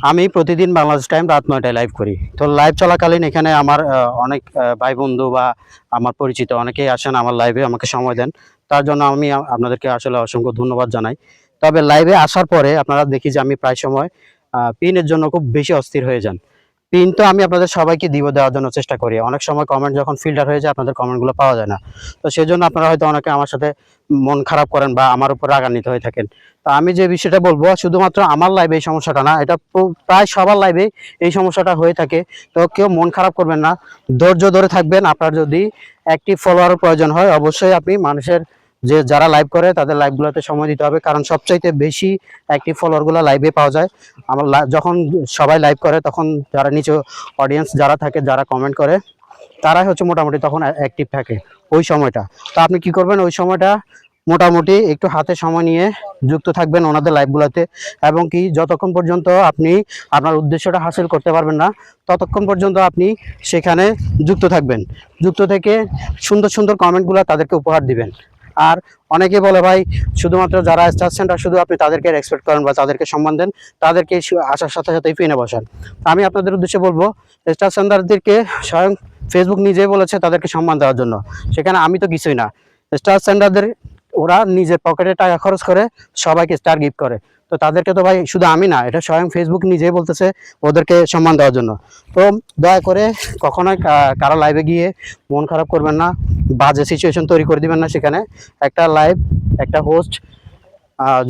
আমি প্রতিদিন বাংলাদেশ টাইম রাত নয়টায় লাইভ করি। তো লাইভ চলাকালীন এখানে আমার অনেক ভাই বন্ধু বা আমার পরিচিত অনেকেই আসেন আমার লাইভে আমাকে সময় দেন। তার জন্য আমি আপনাদেরকে আসলে অসংখ্য ধন্যবাদ জানাই। তবে লাইভে আসার পরে আপনারা দেখি যে আমি প্রায় সময় পিনের জন্য খুব বেশি অস্থির হয়ে যান। পিন তো আমি আপনাদের সবাইকে দিব দেওয়ার জন্য চেষ্টা করি। অনেক সময় কমেন্ট যখন ফিল্টার হয়ে যায়, আপনাদের কমেন্টগুলো পাওয়া যায় না। তো সেই জন্য আপনারা হয়তো অনেকে আমার সাথে মন খারাপ করেন বা আমার উপর রাগান্বিত হয়ে থাকেন। তো আমি যে বিষয়টা বলব, শুধুমাত্র আমার লাইভে এই সমস্যাটা না, এটা প্রায় সবার লাইভে এই সমস্যাটা হয়ে থাকে। তো কেউ মন খারাপ করবেন না, ধৈর্য ধরে থাকবেন। আপনার যদি একটি ফলোয়ার প্রয়োজন হয়, অবশ্যই আপনি মানুষের যে যারা লাইভ করে, তাদের লাইভগুলোতে সময় দিতে হবে। কারণ সবচাইতে বেশি অ্যাক্টিভ ফলোয়ারগুলো লাইভে পাওয়া যায়। আমার যখন সবাই লাইভ করে, তখন যারা নিচে অডিয়েন্স যারা থাকে, যারা কমেন্ট করে, তারাই হচ্ছে মোটামুটি তখন অ্যাক্টিভ থাকে ওই সময়টা। তো আপনি কি করবেন? ওই সময়টা মোটামুটি একটু হাতে সময় নিয়ে যুক্ত থাকবেন ওনাদের লাইভগুলোতে এবং কি, যতক্ষণ পর্যন্ত আপনি আপনার উদ্দেশ্যটা হাসিল করতে পারবেন না, ততক্ষণ পর্যন্ত আপনি সেখানে যুক্ত থাকবেন। যুক্ত থেকে সুন্দর সুন্দর কমেন্টগুলো তাদেরকে উপহার দিবেন। আর অনেকে বলে, ভাই, শুধুমাত্র যারা স্টার সেন্টার শুধু আপনি তাদেরকে রেসপেক্ট করেন বা তাদেরকে সম্মান দেন, তাদেরকে আসার সাথে সাথেই পেনে বসান। আমি আপনাদের উদ্দেশ্যে বলব স্টার সেন্টারদেরকে স্বয়ং ফেসবুক নিজেই বলেছে তাদেরকে সম্মান দেওয়ার জন্য। সেখানে আমি তো কিছুই না। স্টার সেন্টারদের ওরা নিজের পকেটে টাকা খরচ করে সবাইকে স্টার গিফট করে। তো তাদেরকে তো ভাই, শুধু আমি না, এটা স্বয়ং ফেসবুক নিজেই বলতেছে ওদেরকে সম্মান দেওয়ার জন্য। তো দয়া করে কখনোই কারও লাইভে গিয়ে মন খারাপ করবেন না। বাজে সিচুয়েশন তৈরি করে দিবেন না সেখানে। একটা লাইভ একটা হোস্ট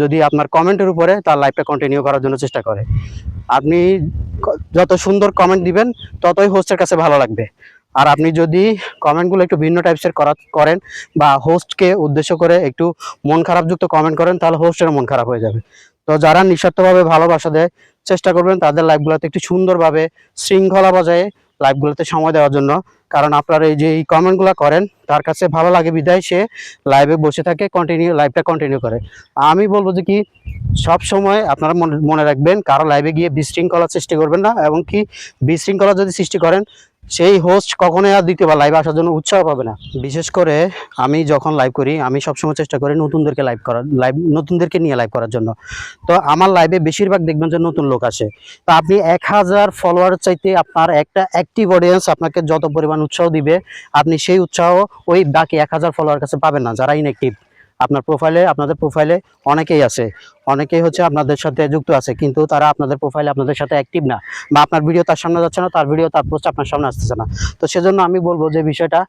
যদি আপনার কমেন্টের উপরে তার লাইভটা কন্টিনিউ করার জন্য চেষ্টা করে। আপনি যত সুন্দর কমেন্ট দিবেন, ততই হোস্টের কাছে ভালো লাগবে। আর আপনি যদি কমেন্টগুলো একটু ভিন্ন টাইপসের করা করেন বা হোস্টকে উদ্দেশ্য করে একটু মন খারাপযুক্ত কমেন্ট করেন, তাহলে হোস্টের মন খারাপ হয়ে যাবে। তো যারা নিঃস্বার্থভাবে ভালোবাসা দেয়, চেষ্টা করবেন তাদের লাইভগুলোতে একটু সুন্দরভাবে শৃঙ্খলা বজায় লাইভগুলোতে সময় দেওয়ার জন্য। কারণ আপনারা এই যে, এই কমেন্টগুলো করেন, তার কাছে ভালো লাগে বিদায়। সে লাইভে বসে থাকে কন্টিনিউ লাইভটা কন্টিনিউ করে। আমি বলব যে কি, সব সময় আপনারা মনে মনে রাখবেন, কারও লাইভে গিয়ে বিশৃঙ্খলা সৃষ্টি করবেন না। এবং কি, বিশৃঙ্খলা যদি সৃষ্টি করেন সেই হোস্ট কখনোই আর দ্বিতীয়বার লাইভে আসার জন্য উৎসাহ পাবে না। বিশেষ করে আমি যখন লাইভ করি, আমি সবসময় চেষ্টা করি নতুনদেরকে লাইভ করার লাইভ নতুনদেরকে নিয়ে লাইভ করার জন্য। তো আমার লাইভে বেশিরভাগ দেখবেন যে নতুন লোক আসে। তো আপনি এক হাজার ফলোয়ার চাইতে আপনার একটা অ্যাক্টিভ অডিয়েন্স আপনাকে যত পরিমাণ উৎসাহ দিবে, আপনি সেই উৎসাহ ওই বাকি এক হাজার ফলোয়ার কাছে পাবেন না, যারা ইনঅ্যাক্টিভ আপনার প্রোফাইলে আপনাদের প্রোফাইলে অনেকেই আছে। অনেকেই হচ্ছে আপনাদের সাথে যুক্ত আছে, কিন্তু তারা আপনাদের প্রোফাইলে আপনাদের সাথে অ্যাক্টিভ না বা আপনার ভিডিও তার সামনে যাচ্ছে না, তার ভিডিও তার পোস্ট আপনার সামনে আসতেছে না। তো সেজন্য আমি বলব যে বিষয়টা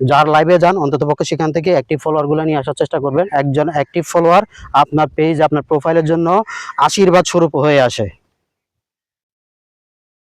যার লাইভে যান, অন্ততপক্ষে সেখান থেকে অ্যাক্টিভ ফলোয়ারগুলো নিয়ে আসার চেষ্টা করবেন। একজন অ্যাক্টিভ ফলোয়ার আপনার পেজ আপনার প্রোফাইলের জন্য আশীর্বাদ স্বরূপ হয়ে আসে।